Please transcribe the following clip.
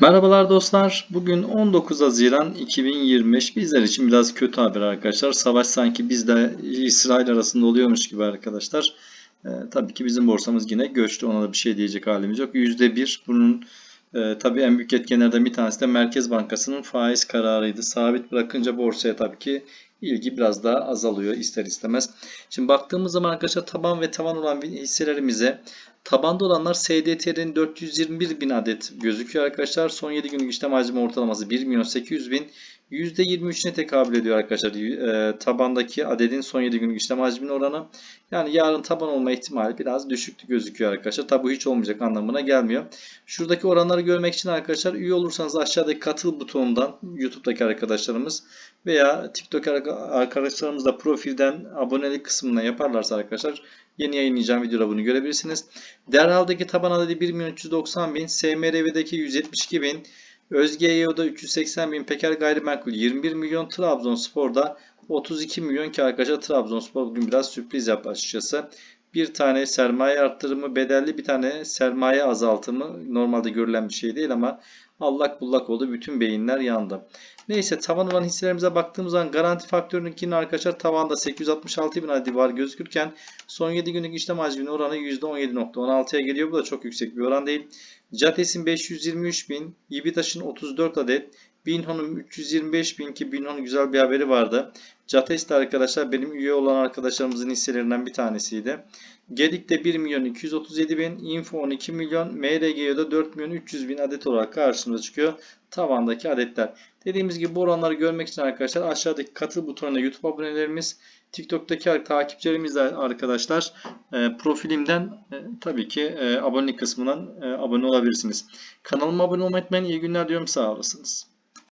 Merhabalar dostlar. Bugün 19 Haziran 2025. Bizler için biraz kötü haber arkadaşlar. Savaş sanki bizle İsrail arasında oluyormuş gibi arkadaşlar. Ee, tabii ki bizim borsamız yine göçtü. Ona da bir şey diyecek halimiz yok. %1 bunun e, tabii en büyük etkenlerden bir tanesi de Merkez Bankası'nın faiz kararıydı. Sabit bırakınca borsaya tabii ki ilgi biraz daha azalıyor ister istemez. Şimdi baktığımız zaman arkadaşlar taban ve tavan olan hisselerimize tabanda olanlar SDT'nin 421 bin adet gözüküyor arkadaşlar. Son 7 günlük işlem hacmi ortalaması 1 milyon 800 bin. %23'üne tekabül ediyor arkadaşlar e, tabandaki adedin son 7 günlük işlem hacminin oranı. Yani yarın taban olma ihtimali biraz düşüktü gözüküyor arkadaşlar. Tabi hiç olmayacak anlamına gelmiyor. Şuradaki oranları görmek için arkadaşlar üye olursanız aşağıdaki katıl butonundan YouTube'daki arkadaşlarımız veya TikTok arkadaşlarımız da profilden abonelik kısmına yaparlarsa arkadaşlar yeni yayınlayacağım videoda bunu görebilirsiniz. Derhal'daki taban adedi 1 milyon 390 bin, SMRV'deki 172 bin, Özgeyeo'da 380 bin, Peker Gayrimenkul 21 milyon, Trabzonspor'da 32 milyon ki arkadaşlar Trabzonspor bugün biraz sürpriz yaptı açıkçası. Bir tane sermaye arttırımı bedelli bir tane sermaye azaltımı normalde görülen bir şey değil ama allak bullak oldu. Bütün beyinler yandı. Neyse tavan olan hisselerimize baktığımız zaman garanti faktörünkinin arkadaşlar tavanda 866 bin adet var gözükürken son 7 günlük işlem hacminin oranı %17.16'ya geliyor. Bu da çok yüksek bir oran değil. Cates'in 523 bin, Yibitaş'ın 34 adet, Binho'nun 325 bin ki Binho'nun güzel bir haberi vardı. Cates de arkadaşlar benim üye olan arkadaşlarımızın hisselerinden bir tanesiydi. Gedik'te 1 milyon 237 bin, Info 12 milyon, MRG'de 4 milyon 300 bin adet olarak karşımıza çıkıyor. Tavandaki adetler. Dediğimiz gibi bu oranları görmek için arkadaşlar aşağıdaki katıl butonuna YouTube abonelerimiz, TikTok'taki takipçilerimiz de arkadaşlar e, profilimden e, tabii ki e, abonelik kısmından e, abone olabilirsiniz. Kanalıma abone olmayı unutmayın. İyi günler diyorum. Sağ olasınız.